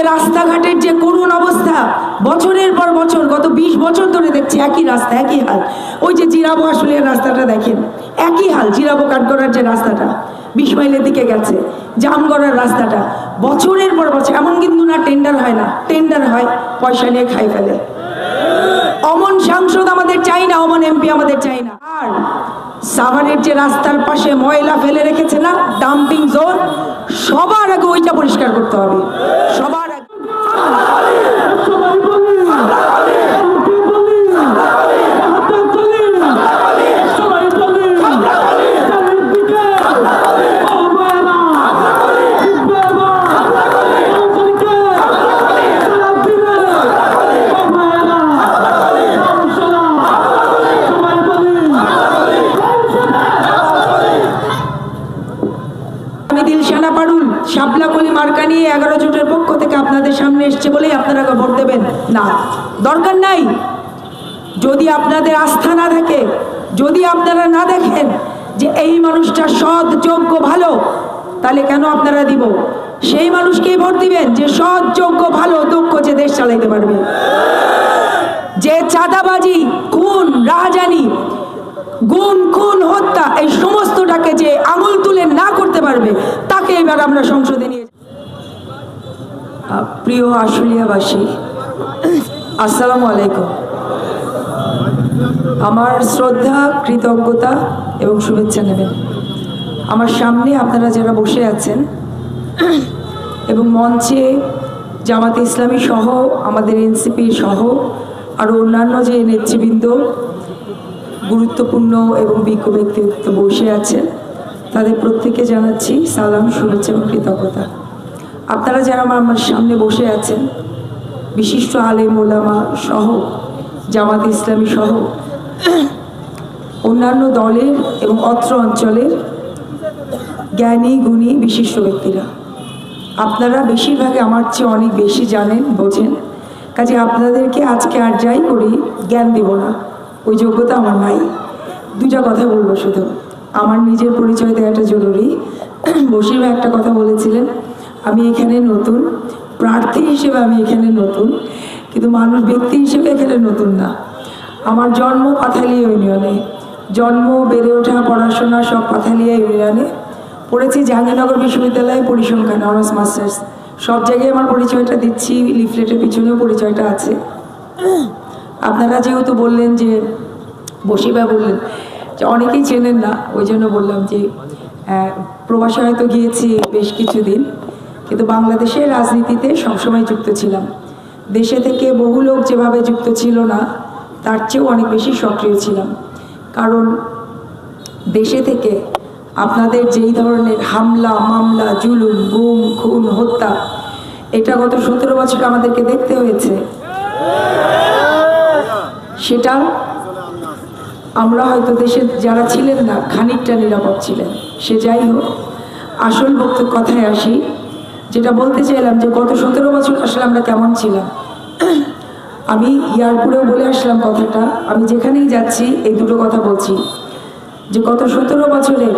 যে রাস্তাঘাটের যে করুণ অবস্থা, বছরের পর বছর, গত বিশ বছর ধরে দেখছি একই রাস্তা, একই হাল। ওই যে জিরাবো আসলে রাস্তাটা দেখেন, একই হাল, জিরাবো কাঠগড়ার যে রাস্তাটা, বিশ মাইলের দিকে গেছে, জামগড়ার রাস্তাটা। বছরের পর বছর, এমন কিন্তু না টেন্ডার হয় না টেন্ডার হয়, পয়সা নিয়ে খাই ফেলে। অমন সাংসদ আমাদের চাই না, অমন এমপি আমাদের চাই না। আর সাভারের যে রাস্তার পাশে ময়লা ফেলে রেখেছে না ডাম্পিং জোন সবার আগে ওইটা পরিষ্কার করতে হবে। সবার Oh! নাই। যদি আপনাদের আস্থা না থাকে, যদি আপনারা না দেখেন যে এই মানুষটা সৎ, যোগ্য, ভালো, তাহলে কেন আপনারা দিব? সেই মানুষকেই ভোট দিবেন যে সৎ, যোগ্য, ভালো, দক্ষ যে দেশ চালাইতে পারবে। যে চাঁদাবাজি, খুন, রাহাজানি, গুম, খুন, হত্যা, এই সমস্তটাকে যে আঙুল তুলে না করতে পারবে, তাকে এবার আমরা সংসদে নিয়ে প্রিয় আশুলিয়াবাসী আসসালামু আলাইকুম। আমার শ্রদ্ধা, কৃতজ্ঞতা এবং শুভেচ্ছা নেবেন। আমার সামনে আপনারা যারা বসে আছেন এবং মঞ্চে জামাতে ইসলামী সহ, আমাদের এনসিপি সহ আরও অন্যান্য যে নেতৃবৃন্দ, গুরুত্বপূর্ণ এবং বিজ্ঞ ব্যক্তিত্ব বসে আছেন, তাদের প্রত্যেকে জানাচ্ছি সালাম, শুভেচ্ছা এবং কৃতজ্ঞতা। আপনারা যারা আমার সামনে বসে আছেন বিশিষ্ট আলেম ওলামা সহ, জামাত ইসলামী সহ, অন্যান্য দলের এবং অত্র অঞ্চলের জ্ঞানী, গুণী, বিশিষ্ট ব্যক্তিরা। আপনারা বেশিরভাগে আমার চেয়ে অনেক বেশি জানেন, বোঝেন। কাজে আপনাদেরকে আজকে আর যাই করি জ্ঞান দেব না। ওই যোগ্যতা আমার নাই। দুটা কথা বলব শুধু। আমার নিজের পরিচয় দেওয়াটা জরুরি। বসিরভাই একটা কথা বলেছিলেন, আমি এখানে নতুন প্রার্থী হিসেবে আমি এখানে নতুন, কিন্তু মানুষ ব্যক্তি হিসেবে এখানে নতুন না। আমার জন্ম পাথালিয়া ইউনিয়নে। জন্ম, বেড়ে ওঠা, পড়াশোনা সব পাথালিয়া ইউনিয়নে। পড়েছি জাহাঙ্গীরনগর বিশ্ববিদ্যালয়ে পরিসংখ্যান, অনার্স, মাস্টার্স। সব জায়গায় আমার পরিচয়টা দিচ্ছি, লিফলেটের পিছনেও পরিচয়টা আছে। আপনারা যেহেতু বললেন যে বসিবা বললেন, যে অনেকেই চেনেন না, ওই জন্য বললাম যে প্রবাসে হয়তো গিয়েছি বেশ কিছুদিন। কিন্তু বাংলাদেশের রাজনীতিতে সবসময় যুক্ত ছিলাম। দেশে থেকে বহু লোক যেভাবে যুক্ত ছিল না, তার চেয়েও অনেক বেশি সক্রিয় ছিলাম। কারণ দেশে থেকে আপনাদের যেই ধরনের হামলা, মামলা, জুলুম, গুম, খুন, হত্যা, এটা গত সতেরো বছর আমাদেরকে দেখতে হয়েছে। সেটা আমরা হয়তো দেশে যারা ছিলেন না, খানিকটা নিরাপদ ছিলেন। সে যাই হোক, আসল বক্তব্য কথায় আসি। যেটা বলতে চাইলাম যে গত সতেরো বছর আসলে আমরা কেমন ছিলাম। আমি ইয়ারপুরেও বলে আসলাম কথাটা। আমি যেখানেই যাচ্ছি, এই দুটো কথা বলছি। যে গত সতেরো বছরে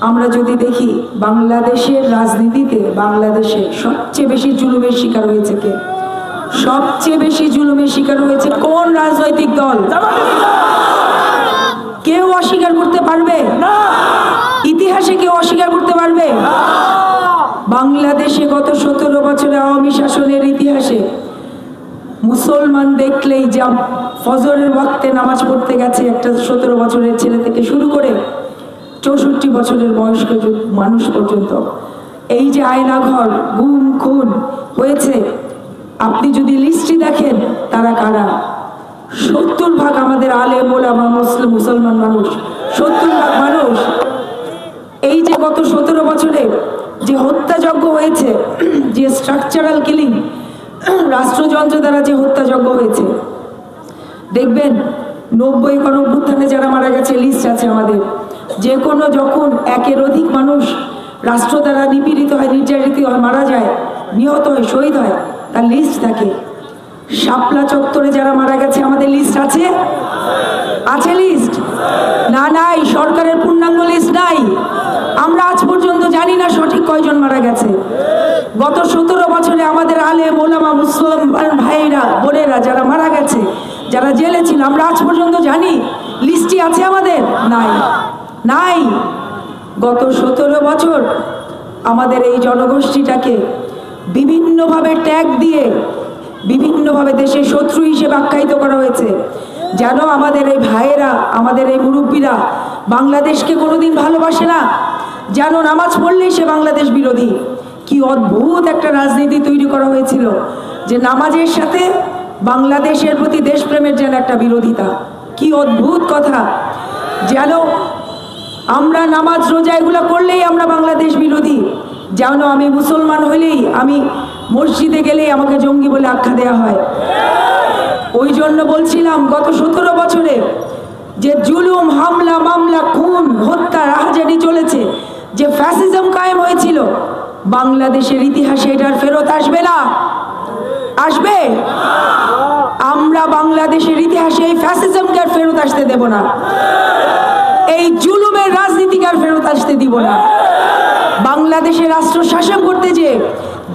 আমরা যদি দেখি বাংলাদেশের রাজনীতিতে বাংলাদেশে সবচেয়ে বেশি জুলুমের শিকার হয়েছে কে? সবচেয়ে বেশি জুলুমের শিকার হয়েছে কোন রাজনৈতিক দল? কেউ অস্বীকার করতে পারবে? ইতিহাসে কেউ অস্বীকার করতে পারবে? বাংলাদেশে গত সতেরো বছরে আওয়ামী শাসনের ইতিহাসে মুসলমান দেখলেই যা ফজরের ওয়াক্তে নামাজ পড়তে গেছে একটা সতেরো বছরের ছেলে থেকে শুরু করে চৌষট্টি বছরের বয়স্ক মানুষ পর্যন্ত। এই যে আয়নাঘর গুম খুন হয়েছে, আপনি যদি লিস্টটি দেখেন, তারা কারা? সত্তর ভাগ আমাদের আলে মোলামা মুসলিম, মুসলমান মানুষ। সত্তর ভাগ মানুষ। এই যে গত সতেরো বছরে যে হত্যাযজ্ঞ হয়েছে, যে স্ট্রাকচারাল কিলিং রাষ্ট্রযন্ত্র দ্বারা যে হত্যাযজ্ঞ হয়েছে। দেখবেন, নব্বই গণ অভ্যুত্থানে যারা মারা গেছে লিস্ট আছে আমাদের। যে কোনো যখন একের অধিক মানুষ রাষ্ট্র দ্বারা নিপীড়িত হয়, নির্যাতিত হয়, মারা যায়, নিহত হয়, শহীদ হয়, তার লিস্ট থাকে। শাপলা চত্বরে যারা মারা গেছে, আমাদের লিস্ট আছে? আছে লিস্ট না, নাই, সরকারের পূর্ণাঙ্গ লিস্ট নাই। আমরা আজ পর্যন্ত জানি না সঠিক কয়জন মারা গেছে। গত সতেরো বছরে আমাদের আলে মোলামা মুসলমান ভাইরা, বোনেরা যারা মারা গেছে, যারা জেলে ছিল, আমরা আজ পর্যন্ত জানি, লিস্টটি আছে আমাদের? নাই। নাই। গত সতেরো বছর আমাদের এই জনগোষ্ঠীটাকে বিভিন্নভাবে ট্যাগ দিয়ে, বিভিন্নভাবে দেশের শত্রু হিসেবে আখ্যায়িত করা হয়েছে, যেন আমাদের এই ভাইয়েরা, আমাদের এই মুরব্বীরা বাংলাদেশকে কোনোদিন ভালোবাসে না। যেন নামাজ পড়লেই সে বাংলাদেশ বিরোধী। কি অদ্ভুত একটা রাজনীতি তৈরি করা হয়েছিল যে নামাজের সাথে বাংলাদেশের প্রতি দেশপ্রেমের যেন একটা বিরোধিতা। কি অদ্ভুত কথা। যেন আমরা নামাজ রোজা এগুলো করলেই আমরা বাংলাদেশ বিরোধী। যেন আমি মুসলমান হইলেই আমি মসজিদে গেলেই আমাকে জঙ্গি বলে আখ্যা দেওয়া হয়। ওই জন্য বলছিলাম, গত সতেরো বছরে যে জুলুম, হামলা, মামলা, খুন, হত্যা, রাহাজানি চলেছে যে ফ্যাসিজম কায়েম হয়েছিল, বাংলাদেশের ইতিহাসে এটার ফেরত আসবে না। আসবে? আমরা বাংলাদেশের ইতিহাসে এই ফ্যাসিজমকে আর ফেরত আসতে দেব না। এই জুলুমের রাজনীতিকে আর ফেরত আসতে দিব না। বাংলাদেশের রাষ্ট্র শাসন করতে যে,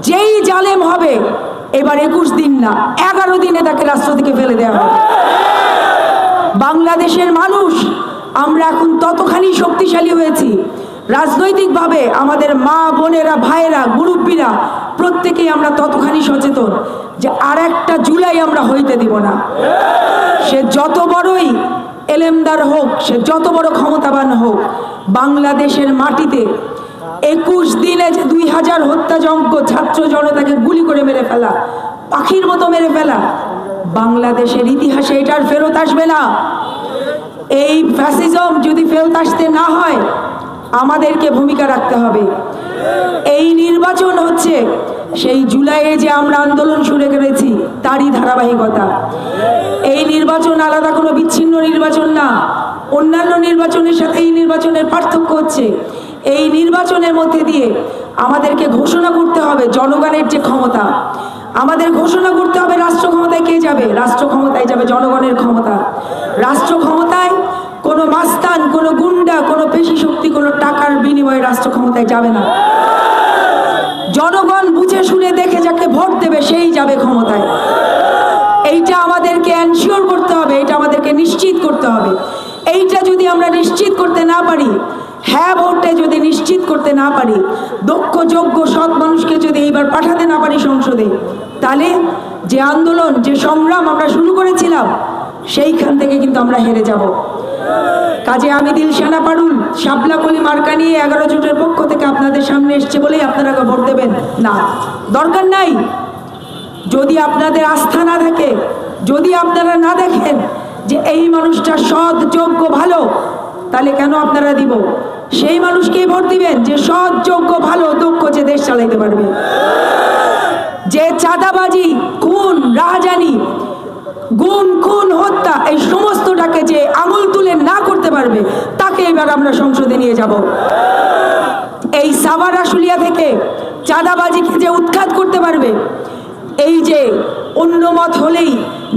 যেই জালেম হবে, এবার একুশ দিন না, এগারো দিনে তাকে রাষ্ট্র থেকে ফেলে দেওয়া হবে। বাংলাদেশের মানুষ, আমরা এখন ততখানি শক্তিশালী হয়েছি রাজনৈতিকভাবে আমাদের মা, বোনেরা, ভাইয়েরা, মুরব্বীরা, প্রত্যেকেই আমরা ততখানি সচেতন যে আর একটা জুলাই আমরা হইতে দিব না। সে যত বড়ই এলেমদার হোক, সে যত বড় ক্ষমতাবান হোক, বাংলাদেশের মাটিতে একুশ দিনে যে দুই হাজার হত্যাযজ্ঞ ছাত্র জনতাকে গুলি করে মেরে ফেলা, পাখির মতো মেরে ফেলা, বাংলাদেশের ইতিহাসে এটার ফেরত আসবে না। এই ফ্যাসিজম যদি ফেরত আসতে না হয় আমাদেরকে ভূমিকা রাখতে হবে। এই নির্বাচন হচ্ছে সেই জুলাইয়ে যে আমরা আন্দোলন শুরু করেছি, তারই ধারাবাহিকতা। এই নির্বাচন আলাদা কোনো বিচ্ছিন্ন নির্বাচন না। অন্যান্য নির্বাচনের সাথে এই নির্বাচনের পার্থক্য হচ্ছে, এই নির্বাচনের মধ্যে দিয়ে আমাদেরকে ঘোষণা করতে হবে জনগণের যে ক্ষমতা। আমাদের ঘোষণা করতে হবে রাষ্ট্র ক্ষমতায় কে যাবে? রাষ্ট্র ক্ষমতায় যাবে জনগণের ক্ষমতা। রাষ্ট্র ক্ষমতায় কোনো মাস্তান, কোনো গুন্ডা, কোনো কোনো টাকার বিনিময়ে রাষ্ট্র ক্ষমতায় যাবে না। জনগণ বুঝে শুনে দেখে যাকে ভোট দেবে সেই যাবে ক্ষমতায়। এইটা আমাদেরকে এনশিওর করতে হবে, এটা আমাদেরকে নিশ্চিত করতে হবে। এইটা যদি আমরা নিশ্চিত করতে না পারি হ্যাঁ ভোটটা যদি নিশ্চিত করতে না পারি, দক্ষ, যোগ্য, সৎ মানুষকে যদি এইবার পাঠাতে না পারি সংসদে, তাহলে যে আন্দোলন, যে সংগ্রাম আমরা শুরু করেছিলাম, সেইখান থেকে কিন্তু আমরা হেরে যাব। কাজে আমি দিল সেনা পারুল, শাপলা কলি মার্কা নিয়ে এগারো জোটের পক্ষ থেকে আপনাদের সামনে এসছে বলেই আপনারা ভোট দেবেন। না, দরকার নাই। যদি আপনাদের আস্থা না থাকে, যদি আপনারা না দেখেন যে এই মানুষটা সৎ, যোগ্য, ভালো, তাহলে কেন আপনারা দিব? সেই মানুষকেই ভোট দিবেন যে সৎ, যোগ্য, ভালো, দক্ষ যে দেশ চালাইতে পারবে। যে চাঁদাবাজি, খুন, রাহাজানি গুম খুন, হত্যা, এই সমস্তটাকে যে আঙুল তুলে না করতে পারবে, তাকে এবার আমরা সংসদে নিয়ে যাব। এই সাভার আশুলিয়া থেকে চাঁদাবাজিকে যে উৎখাত করতে পারবে, এই যে অন্য মত হলেই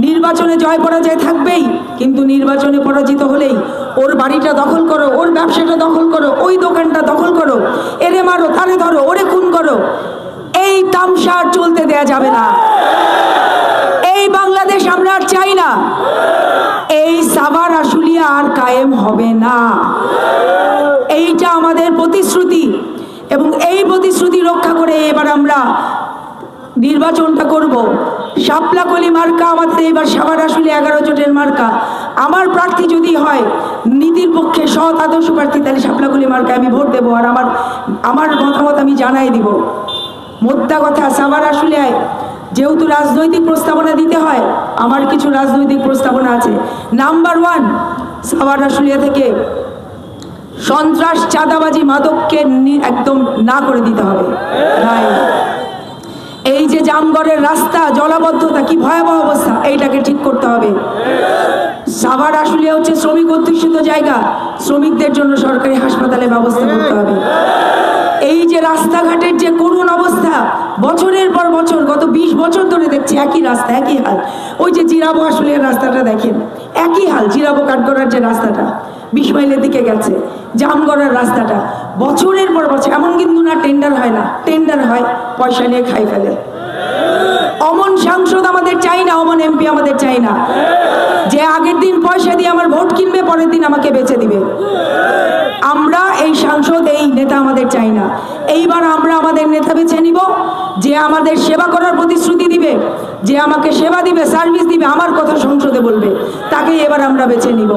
নির্বাচনে জয় পরাজয় থাকবেই, কিন্তু নির্বাচনে পরাজিত হলেই ওর বাড়িটা দখল করো, ওর ব্যবসাটা দখল করো, ওই দোকানটা দখল করো, এরে মারো, তারে ধরো, ওরে খুন করো, এই তামসা চলতে দেয়া যাবে না এই বাংলাদেশ আমরা আর চাই না এই সাভার আশুলিয়া আর কায়েম হবে না। এইটা আমাদের প্রতিশ্রুতি এবং এই প্রতিশ্রুতি রক্ষা করে এবার আমরা নির্বাচনটা করব। শাপলাকলি মার্কা আমাদের এবার সাভার আসলে এগারো জোটের মার্কা। আমার প্রার্থী যদি হয়, নীতির পক্ষে সৎ আদর্শ প্রার্থী, তাহলে শাপলাকলি মার্কা আমি ভোট দেবো আর আমার আমার মতামত আমি জানাই দিব। মোদ্দা কথা, সাভার আসলে যেহেতু রাজনৈতিক প্রস্তাবনা দিতে হয়, আমার কিছু রাজনৈতিক প্রস্তাবনা আছে। নাম্বার ওয়ান সাভার আশুলিয়া থেকে সন্ত্রাস চাঁদাবাজি মাদককে একদম না করে দিতে হবে. এই যে জামগড়ের রাস্তা, জলাবদ্ধতা, কি ভয়াবহ অবস্থা, এইটাকে ঠিক করতে হবে। সাভার আসলে হচ্ছে শ্রমিক অধ্যুষিত জায়গা। শ্রমিকদের জন্য সরকারি হাসপাতালে ব্যবস্থা করতে হবে। এই যে রাস্তাঘাটের যে করুণ অবস্থা, বছরের পর বছর, গত বিশ বছর ধরে দেখছি একই রাস্তা, একই হাল। ওই যে জিরাবো আসলের রাস্তাটা দেখেন, একই হাল, জিরাবো কাঠগড়ার যে রাস্তাটা, বিশ মাইলের দিকে গেছে, জামগড়ার রাস্তাটা। বছরের পর বছর, এমন কিন্তু না টেন্ডার হয় না টেন্ডার হয়, পয়সা নিয়ে খাই ফেলে। অমন সাংসদ আমাদের চাই না, অমন এমপি আমাদের চাই না। যে আগের দিন পয়সা দিয়ে আমার ভোট কিনবে, পরের দিন আমাকে বেচে দিবে। আমরা এই সাংসদ, এই নেতা আমাদের চাই না। এইবার আমরা আমাদের নেতা বেছে নিব, যে আমাদের সেবা করার প্রতিশ্রুতি দিবে, যে আমাকে সেবা দিবে, সার্ভিস দিবে, আমার কথা সংসদে বলবে। তাকে এবার আমরা বেছে নিব।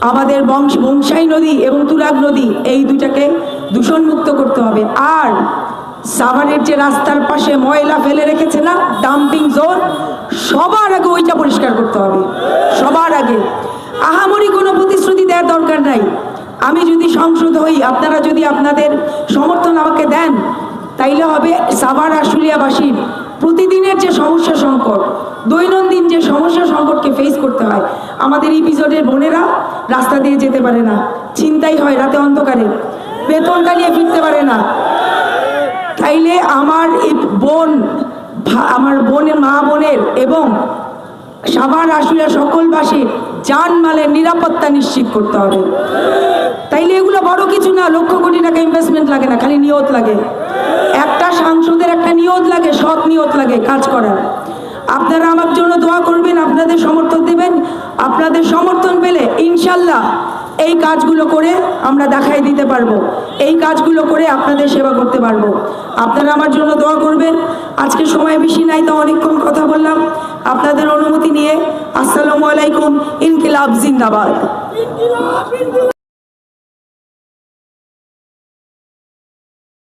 আমাদের বংশ বংশাই নদী এবং তুরাগ নদী, এই দুটাকে দূষণমুক্ত করতে হবে। আর সাভারের যে রাস্তার পাশে ময়লা ফেলে রেখেছে না ডাম্পিং জোন সবার আগে ওইটা পরিষ্কার করতে হবে। সবার আগে। আহামরি কোনো প্রতিশ্রুতি দেওয়ার দরকার নাই। আমি যদি সংসদ হই, আপনারা যদি আপনাদের সমর্থন আমাকে দেন, তাইলে হবে সাভার আশুলিয়াবাসীর প্রতিদিনের যে সমস্যা সংকট, দৈনন্দিন যে সমস্যা সংকটকে ফেস করতে হয়, আমাদের এপিসোডের বোনেরা রাস্তা দিয়ে যেতে পারে না। চিন্তাই হয়, রাতে অন্ধকারে। বেতনটা নিয়ে ফিরতে পারে না। তাইলে আমার বোন আমার বোনের মা বোনের এবং সাভার আশুলিয়া সকলবাসীর জানমালের নিরাপত্তা নিশ্চিত করতে হবে। তাইলে এগুলো বড় কিছু না, লক্ষ কোটি টাকা ইনভেস্টমেন্ট লাগে না, খালি নিয়ত লাগে। একটা সাংসদের একটা নিয়ত লাগে, সৎ নিয়ত লাগে কাজ করার। আপনারা আমার জন্য দোয়া করবেন, আপনাদের সমর্থন দেবেন, আপনাদের সমর্থন পেলে ইনশাল্লাহ এই কাজগুলো করে আমরা দেখাই দিতে পারব। এই কাজগুলো করে আপনাদের সেবা করতে পারব। আপনারা আমার জন্য দোয়া করবেন। আজকে সময় বেশি নাই তো অনেকক্ষণ কথা বললাম। আপনাদের অনুমতি নিয়ে আসসালামু আলাইকুম, ইনকিলাব জিন্দাবাদ।